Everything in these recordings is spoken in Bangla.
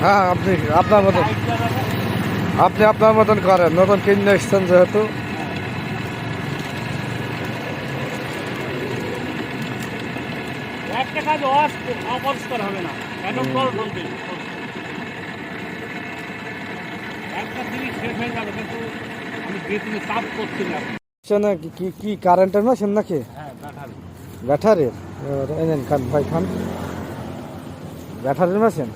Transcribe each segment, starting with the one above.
হ্যাঁ আপনি আপনার মতন। আপনি আপনার মতন করেন নতুন কিনে এসছেন যেহেতু। একটা কাজ অপরিষ্কার হবে না একদম টল টলতে একটা জিনিস শেষ হয়ে যাবে কিন্তু আমি বেতনে চাপ করছি না। কি- কারেন্টের মেশিন নাকি? হ্যাঁ ব্যাটারির এনেন খান ভাই খান। ব্যাটারির মেশিন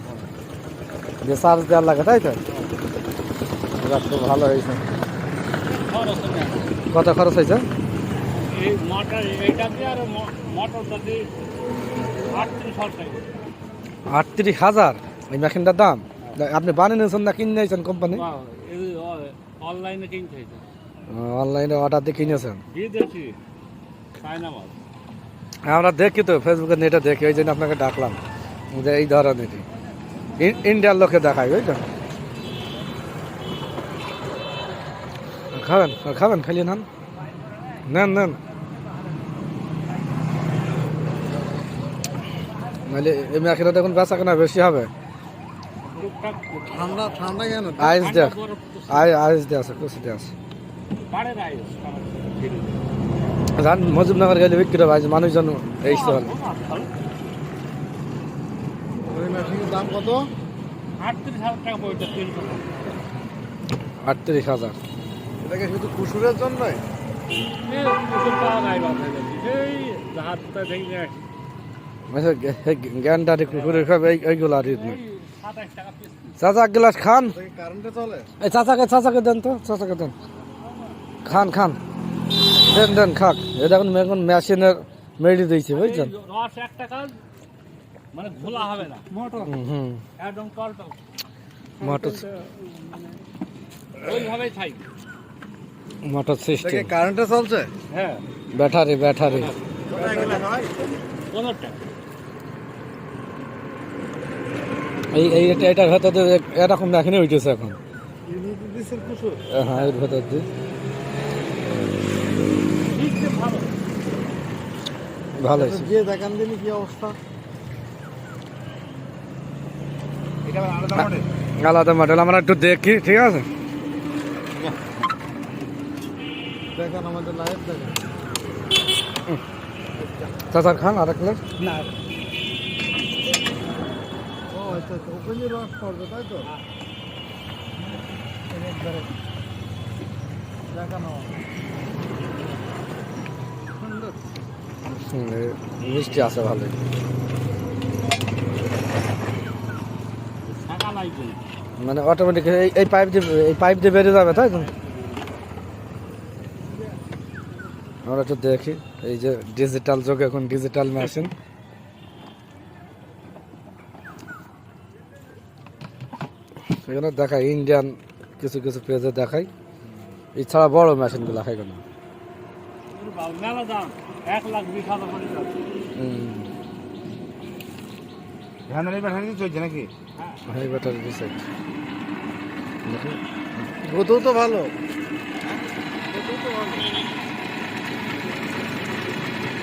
যে চার্জ দেওয়ার লাগে তাই তো? যাক, খুব ভালো হয়েছে। কত খরচ হয়েছে? আটত্রিশ হাজার এই মেশিনটার দাম? আপনি বানিয়ে নিয়েছেন না কিনে নিয়েছেন কোম্পানি অনলাইনে অনলাইনে অর্ডার দিয়ে কিনেছেন? বিদেশি চায়না মাল। আমরা দেখি তো ফেসবুকে নেটে দেখি ওই জন্য আপনাকে ডাকলাম। যে এই ধরনেরই ইন- ইন্ডিয়ার লোকে দেখায় বুঝলেন? খাবেন খাবেন খালি নেন। নেন নেন। নাহলে এই মেখিটা দেখুন বেচা কেনা বেশি হবে। ঠান্ডা ঠান্ডা কেন? আইস দেখ আই আইস দিয়ে আছে কুচি দিয়ে আছে। জান মজুমনগর গেলে বিক্রি হবে মানুষজন এইসতে পারে দাম কত? আটত্রিশ হাজার। এটাকে শুধু কুসুরের জন্যই? আসি আচ্ছা জ্ঞানটা কুকুরের এই এইগুলো আর চাচা এক গ্লাস খান। চাচাকে চাচাকে দেন তো চাচাকে দেন। খান খান। দেন দেন খাক। এ দেখুন এখন মেশিনের মেডি দিয়েছে বুঝছেন? এই রস একটা কাজ মানে ঘোলা হবে না। মোটর। হুম, হুম। একদম টল টল। মোটর ওইভাবেই থাই মোটর এটাকে সিস্টেম কারেন্টে চলছে? হ্যাঁ। Battery battery. এই এই এটা- এটার ভেতর এরকম মেশিনে উঠেছে এখন। হ্যাঁ এর ভেতর দিয়ে। ভালো। ভালো গিয়ে দেখান কি অবস্থা। এটা আলাদা মডেল আমরা একটু দেখি ঠিক আছে? দেখান আমাদের লাইভ দেখান। চাচার খান আর এক না। ও আচ্ছা আচ্ছা ওখানে রস পড়বে তাই তো? দেখানো সুন্দর হুম, এ মিষ্টি আছে না মানে অটোমেটিক এই পাইপ এই পাইপ দিয়ে বেরিয়ে যাবে, তাই তো? আমরা একটু দেখি, এই যে ডিজিটাল যুগ, এখন ডিজিটাল মেশিন এখানে দেখায় ইন্ডিয়ান কিছু কিছু পেজে দেখাই। এছাড়া বড় মেশিনগুলো দেখায় কেন? এক লাখ বিশ হাজার ব্যাটারি চলছে নাকি? ব্যাটারি গতও তো ভালো।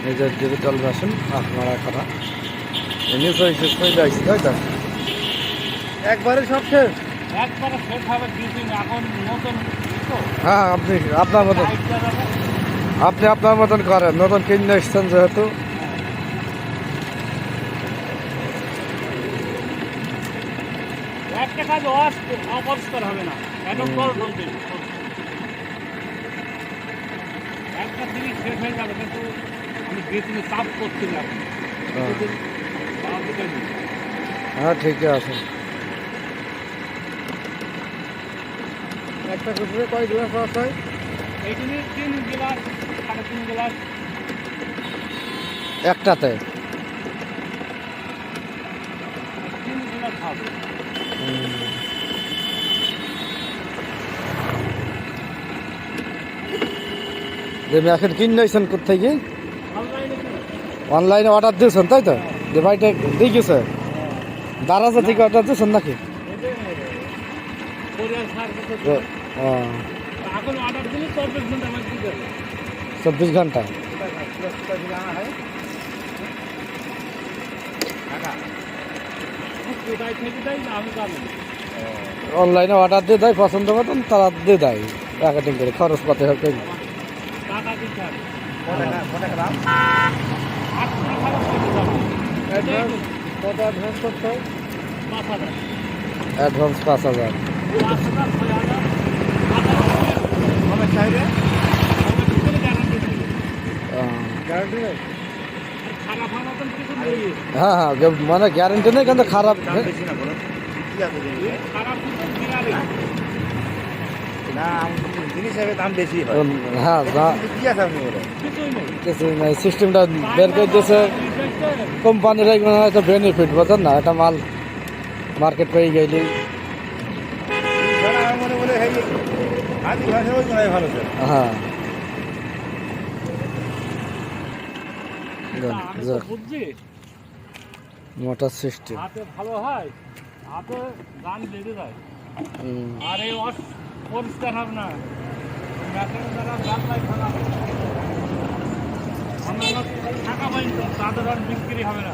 এই যে ডিজিটাল মেশিন আপনারা করা এমনি তো শেষ হয়ে তাই তো? একবারে সব শেষ? একবারে শেষ হবে দুদিন এখন নতুন হ্যাঁ আপনি আপনার দাদা আপনি আপনার মতন করেন নতুন কিনে এসছেন যেহেতু একটা কাজ অপরিষ্কার হবে না একটা জিনিস শেষ হয়ে যাবে কিন্তু আমি বেতনে চাপ করছি না। হ্যাঁ। ঠিকই আছে একটা কুসুরে কয় গ্লাস হয় এইখানে তিন গ্লাস একটাতে? যে মেশিন কিনে কোথায় অনলাইনে অনলাইনে অর্ডার দিয়েছেন তাই তো? যে ভাইটা দিয়ে গেছে। দারাজা থেকে অর্ডার দিয়েছেন নাকি? ও, এখন অর্ডার দিলে চব্বিশ ঘণ্টা চব্বিশ ঘণ্টা। অনলাইনে অর্ডার দিয়ে দেয়, পছন্দ মতন, তারা দিয়ে দেয়। প্যাকেটিং করে খরচ পাতে হবে অ্যাডভান্স পাঁচ হাজার। হ্যাঁ হ্যাঁ মানে গ্যারেন্টি নেই কিন্তু খারাপ হয়। কিছুই নাই সিস্টেমটা বের করে দিয়েছে। কোম্পানির এগুলো হয়তো বেনিফিট বোঝেন না? এটা মাল মার্কেট পেয়ে গেলে। মনে হ্যাঁ আজ ভাষা ওই করাই ভালো স্যার হ্যাঁ দেন, আমি তো যাক, বুঝছি মোটর সিস্টেম হাতে ভালো হয় হাতে গান বেঁধে যায় আর এই অস- পরিষ্কার হবে না। ব্যাটারি দ্বারা গান লাই খারাপ আমরা টাকা পাইনি তাদের আর বিক্রি হবে না।